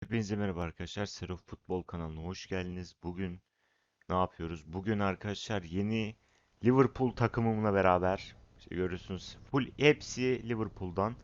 Hepinize merhaba arkadaşlar. Sero Futbol kanalına hoş geldiniz. Bugün ne yapıyoruz? Bugün arkadaşlar yeni Liverpool takımımla beraber işte görüyorsunuz full hepsi Liverpool'dan.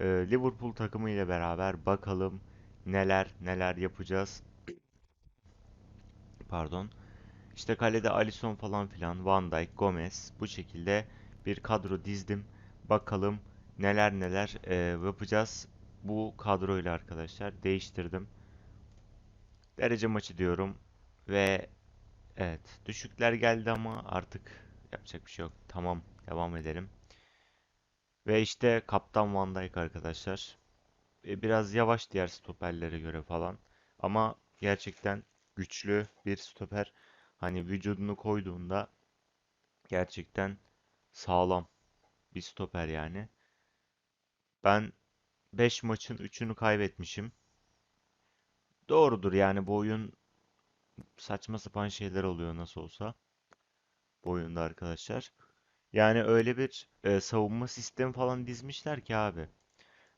Ee, Liverpool takımı ile beraber bakalım neler neler yapacağız. Pardon. İşte kalede Alisson falan filan, Van Dijk, Gomez bu şekilde bir kadro dizdim. Bakalım neler neler e, yapacağız bu kadroyla arkadaşlar. Değiştirdim. Derece maçı diyorum ve evet düşükler geldi ama artık yapacak bir şey yok. Tamam devam edelim. Ve işte Kaptan Van Dijk arkadaşlar. E, biraz yavaş diğer stoperlere göre falan ama gerçekten güçlü bir stoper. Hani vücudunu koyduğunda gerçekten sağlam bir stoper yani. Ben 5 maçın 3'ünü kaybetmişim. Doğrudur yani bu oyun saçma sapan şeyler oluyor nasıl olsa. Bu oyunda arkadaşlar. Yani öyle bir e, savunma sistemi falan dizmişler ki abi.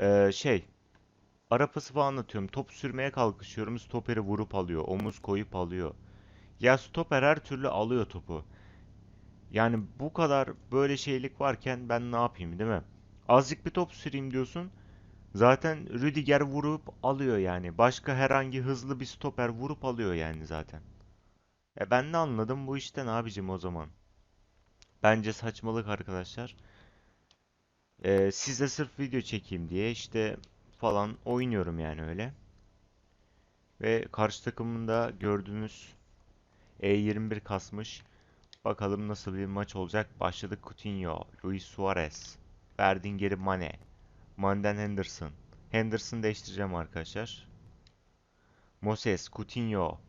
E, şey ara pası falan atıyorum. Top sürmeye kalkışıyorum. Stoperi vurup alıyor. Omuz koyup alıyor. Ya stoper her türlü alıyor topu. Yani bu kadar böyle şeylik varken ben ne yapayım değil mi? Azıcık bir top süreyim diyorsun. Zaten Rüdiger vurup alıyor yani. Başka herhangi hızlı bir stoper vurup alıyor yani zaten. E ben ne anladım bu işten abicim o zaman? Bence saçmalık arkadaşlar. E, size sırf video çekeyim diye işte falan oynuyorum yani öyle. Ve karşı takımında gördüğünüz E21 kasmış. Bakalım nasıl bir maç olacak. Başladık Coutinho, Luis Suarez, verdin geri Mane, Mane'den Henderson. Henderson değiştireceğim arkadaşlar. Moses, Coutinho.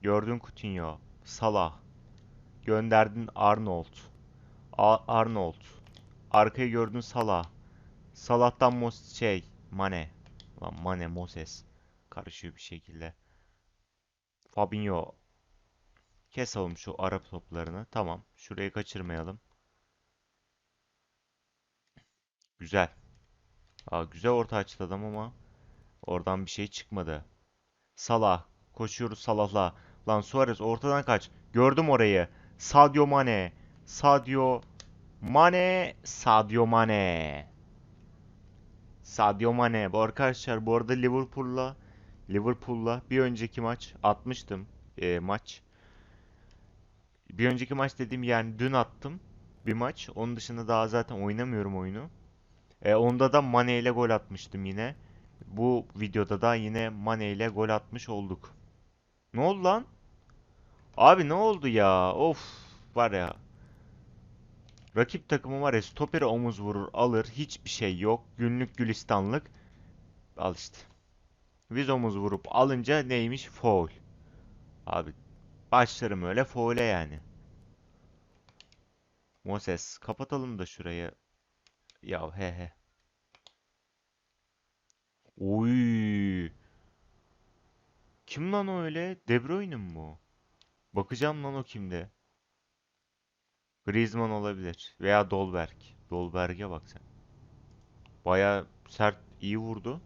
Gördün Coutinho. Salah. Gönderdin Arnold. A Arnold. Arkayı gördün Salah. Salah'tan Mos şey Mane. Lan Mane Moses. Karışıyor bir şekilde. Fabinho. Kesalım şu Arap toplarını. Tamam. Şurayı kaçırmayalım. Güzel. Aa, güzel orta açtı adam ama oradan bir şey çıkmadı. Salah. Koşuyoruz Salah'la. Lan Suarez ortadan kaç. Gördüm orayı. Sadio Mane. Sadio Mane. Sadio Mane. Sadio Mane. Bu arkadaşlar bu arada Liverpool'la Liverpool'la bir önceki maç atmıştım e, maç. Bir önceki maç dediğim yani dün attım bir maç. Onun dışında daha zaten oynamıyorum oyunu. E, onda da Mane ile gol atmıştım yine. Bu videoda da yine Mane ile gol atmış olduk. Ne oldu lan? Abi ne oldu ya? Of var ya. Rakip takımı var ya stoperi omuz vurur alır. Hiçbir şey yok. Günlük gülistanlık. Al işte. Biz omuz vurup alınca neymiş? Foul. Abi başlarım öyle foul'e yani. Moses kapatalım da şurayı. Ya he he. Oy. Kim lan o öyle? De Bruyne mi bu? Bakacağım lan o kimde. Griezmann olabilir. Veya Dolberg. Dolberg'e bak sen. Baya sert iyi vurdu.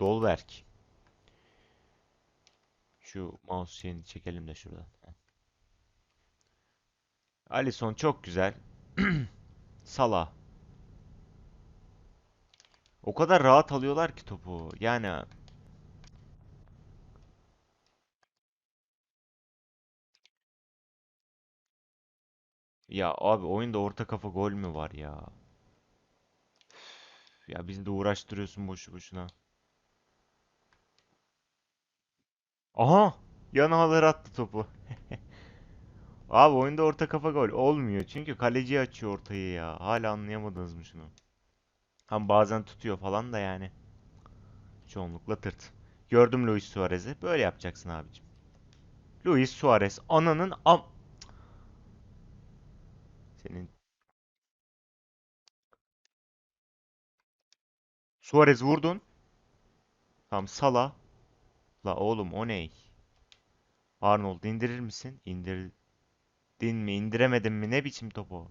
Dolberg. Şu mouse şeyini çekelim de şuradan. Alisson çok güzel. Salah. O kadar rahat alıyorlar ki topu. Yani ya abi oyunda orta kafa gol mü var ya? Ya bizi de uğraştırıyorsun boşu boşuna. Aha! Yan ağları attı topu. Abi oyunda orta kafa gol olmuyor. Çünkü kaleci açıyor ortayı ya. Hala anlayamadınız mı şunu? Hem bazen tutuyor falan da yani. Çoğunlukla tırt. Gördüm Luis Suarez'i. Böyle yapacaksın abicim. Luis Suarez ananın am... Senin... Suarez vurdun. Tamam Salah. La oğlum o ney? Arnold indirir misin? İndirdin mi? İndiremedin mi? Ne biçim topu?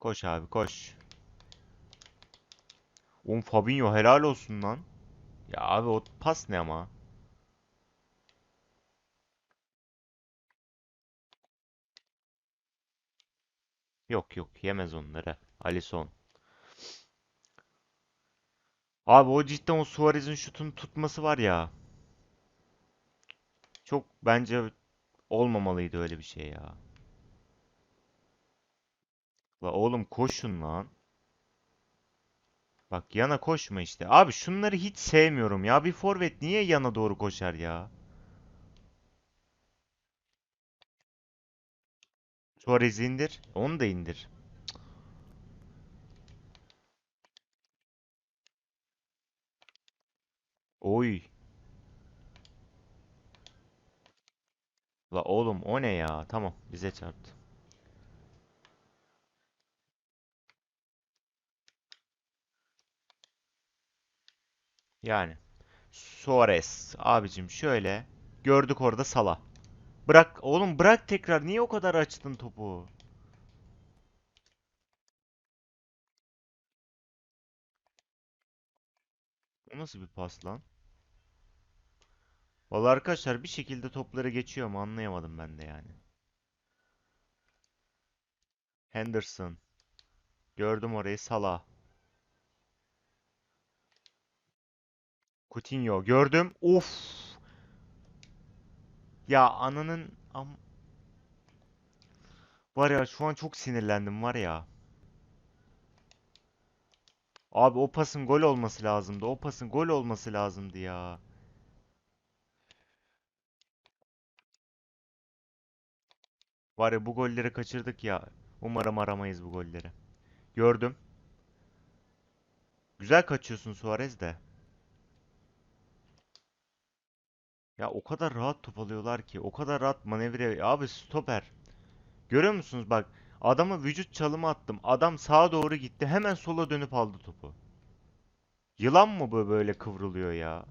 Koş abi koş. Oğlum Fabinho helal olsun lan. Ya abi o pas ne ama? Yok yok yemez onları. Alisson. Abi o cidden o Suarez'in şutunu tutması var ya. Çok bence olmamalıydı öyle bir şey ya. La oğlum koşun lan. Bak yana koşma işte. Abi şunları hiç sevmiyorum ya. Bir forvet niye yana doğru koşar ya? Suarez'i indir. Onu da indir. Oy. La oğlum o ne ya? Tamam bize çarptı. Yani. Suarez abicim şöyle. Gördük orada Salah. Bırak oğlum bırak tekrar. Niye o kadar açtın topu? O nasıl bir pas lan? Vallahi arkadaşlar bir şekilde topları geçiyor mu anlayamadım ben de yani. Henderson. Gördüm orayı Salah. Coutinho gördüm. Of. Ya ananın am var ya şu an çok sinirlendim var ya. Abi o pasın gol olması lazımdı. O pasın gol olması lazımdı ya. Var ya bu golleri kaçırdık ya. Umarım aramayız bu golleri. Gördüm. Güzel kaçıyorsun Suarez de. Ya o kadar rahat top alıyorlar ki. O kadar rahat manevra. Abi stoper. Görüyor musunuz bak. Adama vücut çalımı attım. Adam sağa doğru gitti. Hemen sola dönüp aldı topu. Yılan mı bu böyle kıvrılıyor ya?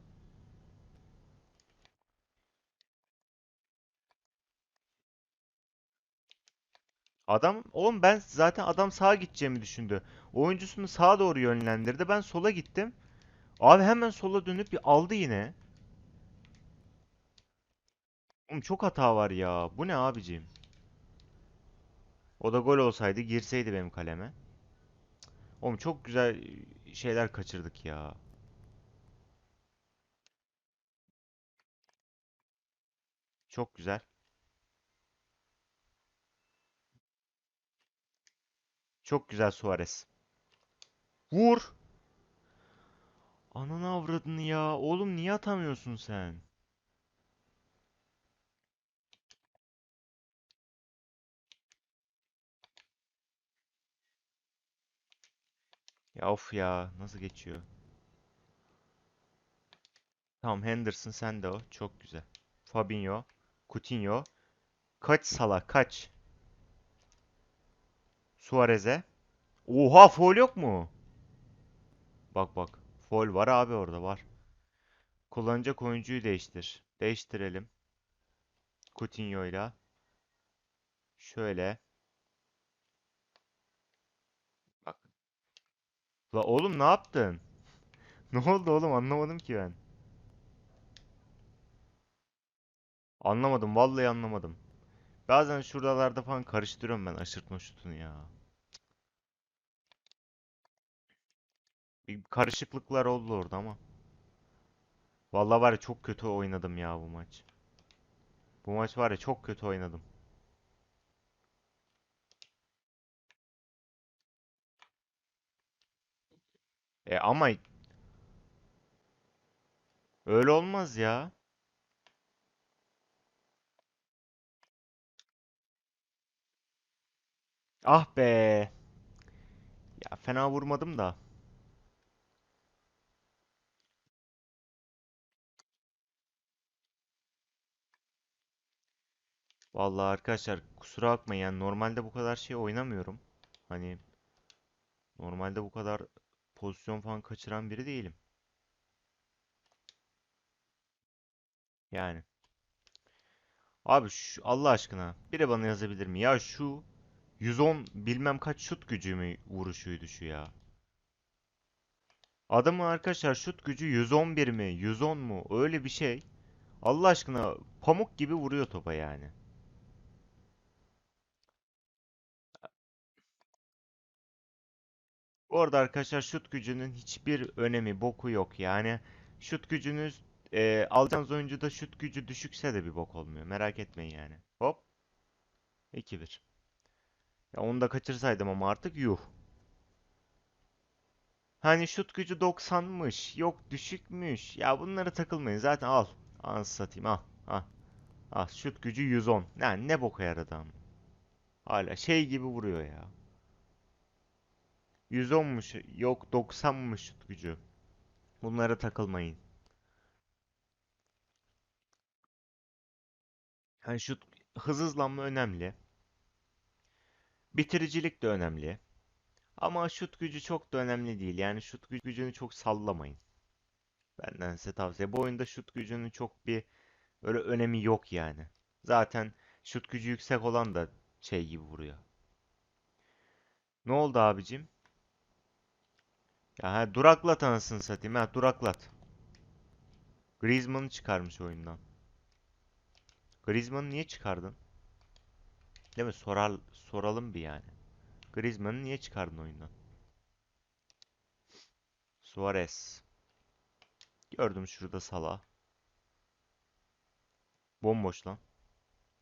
Adam, oğlum ben zaten adam sağa gideceğimi düşündü. Oyuncusunu sağa doğru yönlendirdi. Ben sola gittim. Abi hemen sola dönüp aldı yine. Oğlum çok hata var ya. Bu ne abicim? O da gol olsaydı girseydi benim kaleme. Oğlum çok güzel şeyler kaçırdık ya. Çok güzel. Çok güzel Suarez. Vur. Ananı avradını ya. Oğlum niye atamıyorsun sen? Ya of ya. Nasıl geçiyor? Tamam Henderson sen de o. Çok güzel. Fabinho. Coutinho. Kaç Salah kaç. Suarez'e. Oha foul yok mu? Bak bak. Foul var abi orada var. Kullanacak oyuncuyu değiştir. Değiştirelim. Coutinho'yla. Şöyle. La oğlum ne yaptın? Ne oldu oğlum anlamadım ki ben. Anlamadım vallahi anlamadım. Bazen şuralarda falan karıştırıyorum ben aşırtma şutunu ya. Bir karışıklıklar oldu orada ama. Vallahi var ya çok kötü oynadım ya bu maç. Bu maç var ya çok kötü oynadım. E ama öyle olmaz ya. Ah be. Ya fena vurmadım da. Vallahi arkadaşlar kusura bakmayın yani normalde bu kadar şey oynamıyorum. Hani normalde bu kadar pozisyon falan kaçıran biri değilim. Yani. Abi şu Allah aşkına biri bana yazabilir mi? Ya şu 110 bilmem kaç şut gücü mü vuruşuydu şu ya. Adamın arkadaşlar şut gücü 111 mi? 110 mu? Öyle bir şey. Allah aşkına pamuk gibi vuruyor topa yani. Bu arada arkadaşlar şut gücünün hiçbir önemi, boku yok. Yani şut gücünüz e, alacağınız oyuncuda şut gücü düşükse de bir bok olmuyor. Merak etmeyin yani. Hop 2-1. Ya onu da kaçırsaydım ama artık yuh. Hani şut gücü 90'mış, yok düşükmüş. Ya bunlara takılmayın. Zaten al. Anasını satayım al. Al. Al şut gücü 110. Yani ne boka yaradı ama. Hala şey gibi vuruyor ya. 110'muş, yok 90'mış şut gücü. Bunlara takılmayın. Yani şut hız hızlanma önemli. Bitiricilik de önemli. Ama şut gücü çok da önemli değil. Yani şut gü- gücünü çok sallamayın. Benden size tavsiye. Bu oyunda şut gücünün çok bir öyle önemi yok yani. Zaten şut gücü yüksek olan da şey gibi vuruyor. Ne oldu abicim? Ya ha, duraklat anasını satayım ha duraklat. Griezmann'ı çıkarmış oyundan. Griezmann'ı niye çıkardın? Değil mi? Sorar, soralım bir yani. Griezmann'ı niye çıkardın oyundan? Suarez. Gördüm şurada Salah. Bomboş lan.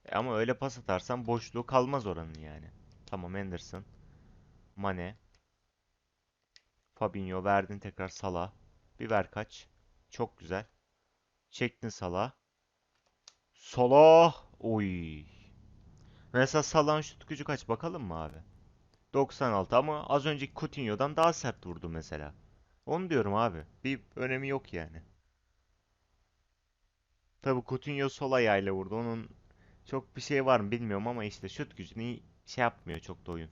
E ama öyle pas atarsan boşluğu kalmaz oranın yani. Tamam Henderson. Mane. Fabinho verdin tekrar Salah. Bir ver kaç. Çok güzel. Çektin Salah. Salah. Oy. Mesela Salah'ın şut gücü kaç bakalım mı abi? 96 ama az önceki Coutinho'dan daha sert vurdu mesela. Onu diyorum abi. Bir önemi yok yani. Tabii Coutinho sol ayağıyla vurdu. Onun çok bir şey var mı bilmiyorum ama işte şut gücünü şey yapmıyor çok da oyun.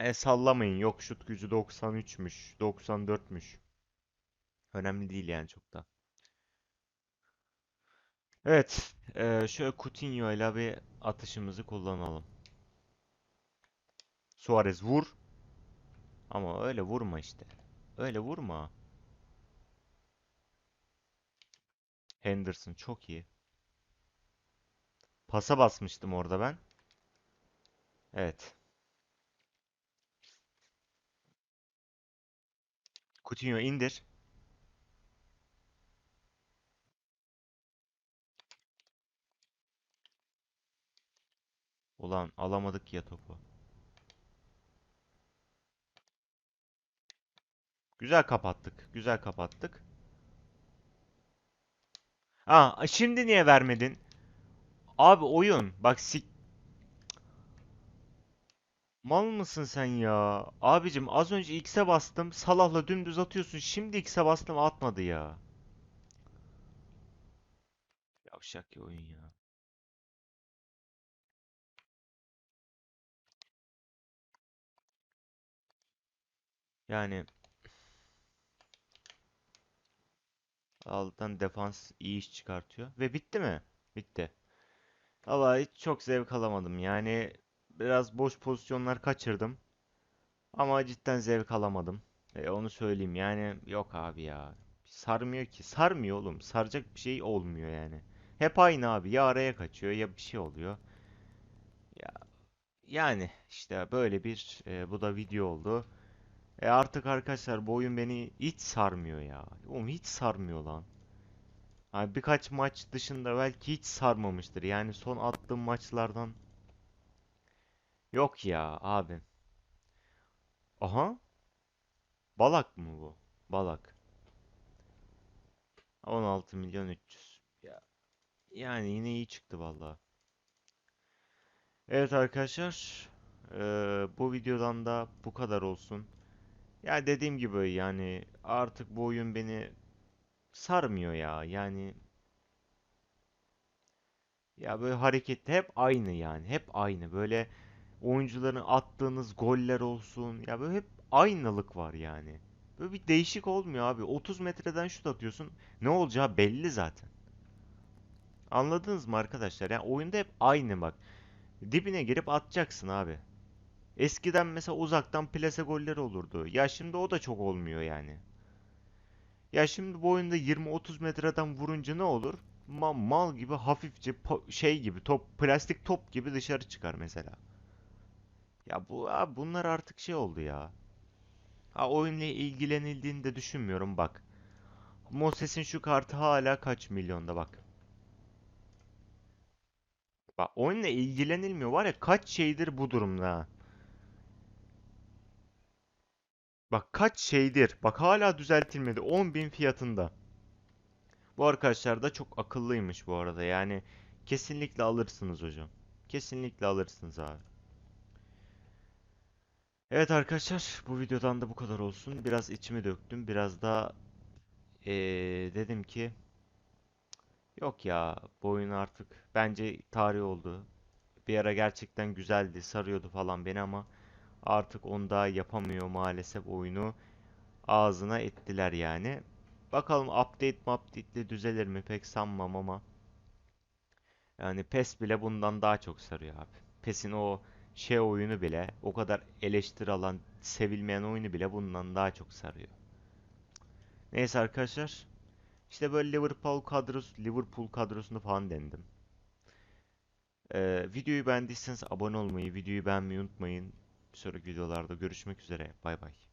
E sallamayın. Yok şut gücü 93'müş, 94'müş. Önemli değil yani çok da. Evet, e, şöyle Coutinho ile bir atışımızı kullanalım. Suarez vur. Ama öyle vurma işte. Öyle vurma. Henderson çok iyi. Pasa basmıştım orada ben. Evet. Coutinho indir. Ulan alamadık ya topu. Güzel kapattık. Güzel kapattık. Aa, şimdi niye vermedin? Abi oyun. Bak sik... Mal mısın sen ya? Abicim az önce X'e bastım. Salah'la dümdüz atıyorsun. Şimdi X'e bastım atmadı ya. Yavşak ya oyun ya. Yani alttan defans iyi iş çıkartıyor. Ve bitti mi? Bitti. Vallahi hiç çok zevk alamadım. Yani biraz boş pozisyonlar kaçırdım. Ama cidden zevk alamadım. E, onu söyleyeyim. Yani yok abi ya. Sarmıyor ki. Sarmıyor oğlum. Saracak bir şey olmuyor yani. Hep aynı abi. Ya araya kaçıyor ya bir şey oluyor. Ya yani işte böyle bir e, bu da video oldu. E artık arkadaşlar bu oyun beni hiç sarmıyor ya. Oğlum hiç sarmıyor lan. Hani birkaç maç dışında belki hiç sarmamıştır. Yani son attığım maçlardan yok ya abi. Aha. Balak mı bu? Balak. 16 milyon 300. Ya, yani yine iyi çıktı vallahi. Evet arkadaşlar. eee, bu videodan da bu kadar olsun. Ya dediğim gibi yani artık bu oyun beni sarmıyor ya. Yani ya böyle hareketli hep aynı yani. Hep aynı. Böyle oyuncuların attığınız goller olsun. Ya böyle hep aynılık var yani. Böyle bir değişik olmuyor abi. 30 metreden şut atıyorsun. Ne olacağı belli zaten. Anladınız mı arkadaşlar? Yani oyunda hep aynı bak. Dibine girip atacaksın abi. Eskiden mesela uzaktan plase goller olurdu. Ya şimdi o da çok olmuyor yani. Ya şimdi bu oyunda 20-30 metreden vurunca ne olur? Ma- mal gibi hafifçe şey gibi top plastik top gibi dışarı çıkar mesela. Ya bu abi bunlar artık şey oldu ya. Ha oyunla ilgilenildiğini de düşünmüyorum bak. Moses'in şu kartı hala kaç milyonda bak. Bak oyunla ilgilenilmiyor var ya kaç şeydir bu durumda. Bak kaç şeydir. Bak hala düzeltilmedi. 10.000 fiyatında. Bu arkadaşlar da çok akıllıymış bu arada. Yani kesinlikle alırsınız hocam. Kesinlikle alırsınız abi. Evet arkadaşlar bu videodan da bu kadar olsun. Biraz içimi döktüm. Biraz da eee, dedim ki yok ya bu oyun artık bence tarih oldu. Bir ara gerçekten güzeldi, sarıyordu falan beni ama artık onu da yapamıyor maalesef oyunu. Ağzına ettiler yani. Bakalım update update düzelir mi pek sanmam ama yani PES bile bundan daha çok sarıyor abi. PES'in o şey oyunu bile o kadar eleştiri alan, sevilmeyen oyunu bile bundan daha çok sarıyor. Neyse arkadaşlar. işte böyle Liverpool kadrosu, Liverpool kadrosunu falan denedim. Ee, videoyu beğendiyseniz abone olmayı, videoyu beğenmeyi unutmayın. Bir sonraki videolarda görüşmek üzere. Bay bay.